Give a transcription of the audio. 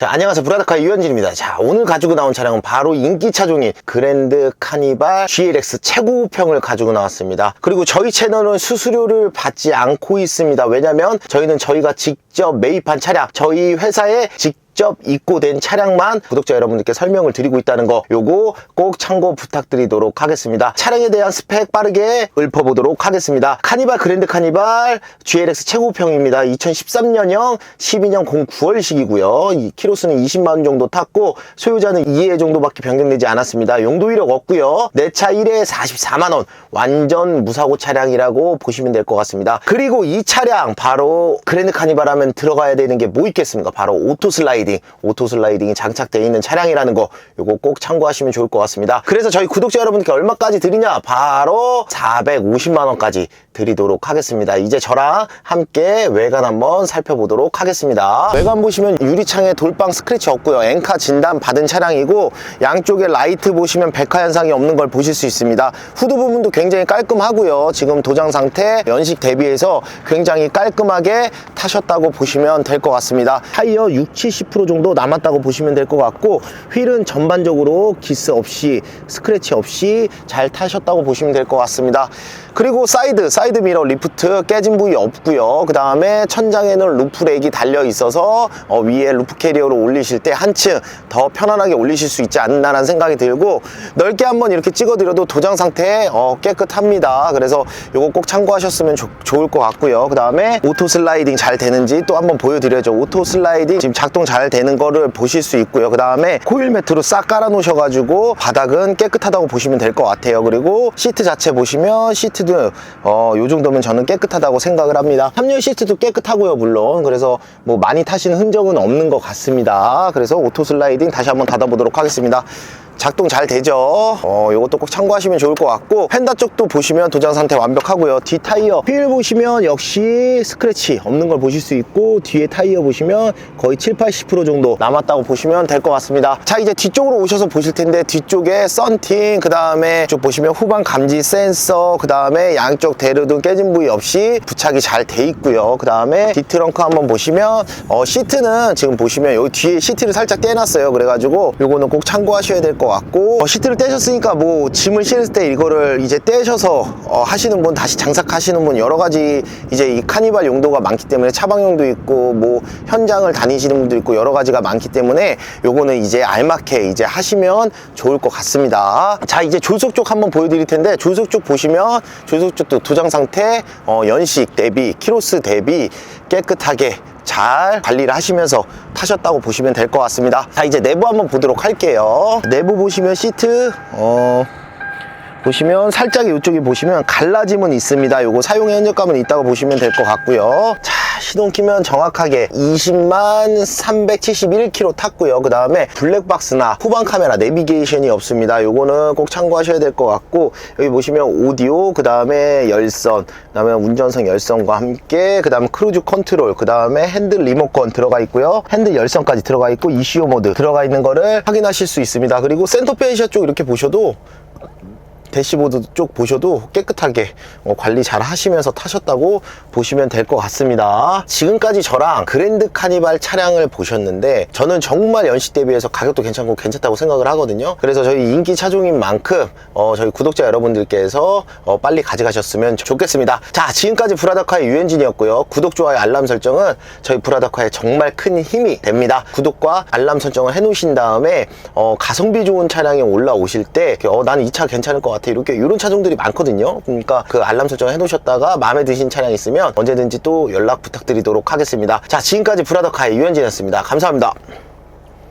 자, 안녕하세요. 브라더카의 유현진입니다. 자, 오늘 가지고 나온 차량은 바로 인기 차종인 그랜드 카니발 GLX 최고평을 가지고 나왔습니다. 그리고 저희 채널은 수수료를 받지 않고 있습니다. 왜냐면 저희는 저희가 직접 매입한 차량, 저희 회사에 직접 직접 입고된 차량만 구독자 여러분들께 설명을 드리고 있다는 거 요거 꼭 참고 부탁드리도록 하겠습니다. 차량에 대한 스펙 빠르게 읊어보도록 하겠습니다. 카니발 그랜드 카니발 GLX 최고평입니다. 2013년형 12년 09월식이고요. 이 키로수는 20만원 정도 탔고 소유자는 2회 정도밖에 변경되지 않았습니다. 용도 이력 없고요. 내 차 1회 44만원 완전 무사고 차량이라고 보시면 될 것 같습니다. 그리고 이 차량 바로 그랜드 카니발 하면 들어가야 되는 게 뭐 있겠습니까? 바로 오토 슬라이드 슬라이딩, 오토 슬라이딩이 장착되어 있는 차량이라는 거 요거 꼭 참고하시면 좋을 것 같습니다. 그래서 저희 구독자 여러분께 얼마까지 드리냐? 바로 450만 원까지 드리도록 하겠습니다. 이제 저랑 함께 외관 한번 살펴보도록 하겠습니다. 외관 보시면 유리창에 돌빵 스크래치 없고요. 엔카 진단 받은 차량이고 양쪽에 라이트 보시면 백화 현상이 없는 걸 보실 수 있습니다. 후드 부분도 굉장히 깔끔하고요. 지금 도장 상태 연식 대비해서 굉장히 깔끔하게 타셨다고 보시면 될 것 같습니다. 타이어 6, 70% 정도 남았다고 보시면 될 것 같고 휠은 전반적으로 기스 없이 스크래치 없이 잘 타셨다고 보시면 될 것 같습니다. 그리고 사이드, 사이드 미러 리프트 깨진 부위 없고요. 그 다음에 천장에는 루프 렉이 달려 있어서 어, 위에 루프 캐리어로 올리실 때 한층 더 편안하게 올리실 수 있지 않나라는 생각이 들고 넓게 한번 이렇게 찍어드려도 도장 상태 어, 깨끗합니다. 그래서 이거 꼭 참고하셨으면 좋- 좋을 것 같고요. 그 다음에 오토 슬라이딩 잘 되는지 또 한번 보여드려야죠. 오토 슬라이딩 지금 작동 잘 되는 거를 보실 수 있고요. 그 다음에 코일 매트로 싹 깔아 놓으셔가지고 바닥은 깨끗하다고 보시면 될 것 같아요. 그리고 시트 자체 보시면 시트도 어, 요 정도면 저는 깨끗하다고 생각을 합니다. 3열 시트도 깨끗하고요, 물론. 그래서 뭐 많이 타신 흔적은 없는 것 같습니다. 그래서 오토 슬라이딩 다시 한번 닫아보도록 하겠습니다. 작동 잘 되죠. 어, 요것도 꼭 참고하시면 좋을 것 같고 펜다 쪽도 보시면 도장 상태 완벽하고요. 뒤 타이어 휠 보시면 역시 스크래치 없는 걸 보실 수 있고 뒤에 타이어 보시면 거의 7, 80% 정도 남았다고 보시면 될 것 같습니다. 자 이제 뒤쪽으로 오셔서 보실 텐데 뒤쪽에 썬팅 그 다음에 쭉 보시면 후방 감지 센서 그 다음에 양쪽 대르등 깨진 부위 없이 부착이 잘 돼 있고요. 그 다음에 뒤트렁크 한번 보시면 어, 시트는 지금 보시면 여기 뒤에 시트를 살짝 떼놨어요. 그래가지고 요거는 꼭 참고하셔야 될 것 같고 어, 시트를 떼셨으니까 뭐 짐을 실을 때 이거를 이제 떼셔서 어, 하시는 분 다시 장착하시는 분 여러 가지 이제 이 카니발 용도가 많기 때문에 차방용도 있고 뭐 현장을 다니시는 분도 있고 여러 가지가 많기 때문에 요거는 이제 알맞게 이제 하시면 좋을 것 같습니다. 자 이제 조수석 쪽 한번 보여드릴 텐데 조수석 쪽 보시면 조수석 쪽도 도장 상태 어, 연식 대비 키로스 대비 깨끗하게 잘 관리를 하시면서 타셨다고 보시면 될 것 같습니다. 자, 이제 내부 한번 보도록 할게요. 내부 보시면 시트, 어, 보시면 살짝 이쪽에 보시면 갈라짐은 있습니다. 요거 사용의 흔적감은 있다고 보시면 될 것 같고요. 자, 시동 키면 정확하게 20만 371km 탔고요. 그 다음에 블랙박스나 후방 카메라 내비게이션이 없습니다. 요거는 꼭 참고하셔야 될 것 같고 여기 보시면 오디오, 그 다음에 열선, 그 다음에 운전석 열선과 함께 그 다음에 크루즈 컨트롤, 그 다음에 핸들 리모컨 들어가 있고요. 핸들 열선까지 들어가 있고 ECU 모드 들어가 있는 거를 확인하실 수 있습니다. 그리고 센터페이시아 쪽 이렇게 보셔도 대시보드 쪽 보셔도 깨끗하게 어, 관리 잘 하시면서 타셨다고 보시면 될 것 같습니다. 지금까지 저랑 그랜드 카니발 차량을 보셨는데 저는 정말 연식 대비해서 가격도 괜찮고 괜찮다고 생각을 하거든요. 그래서 저희 인기 차종인 만큼 어, 저희 구독자 여러분들께서 어, 빨리 가져가셨으면 좋겠습니다. 자, 지금까지 브라더카의 유현진이었고요. 구독, 좋아요, 알람 설정은 저희 브라더카의 정말 큰 힘이 됩니다. 구독과 알람 설정을 해놓으신 다음에 어, 가성비 좋은 차량에 올라오실 때 어, 나는 이차 괜찮을 것 같아. 이렇게 이런 차종들이 많거든요. 그러니까 그 알람 설정 해놓으셨다가 마음에 드신 차량 있으면 언제든지 또 연락 부탁드리도록 하겠습니다. 자, 지금까지 브라더카의 유현진이었습니다. 감사합니다.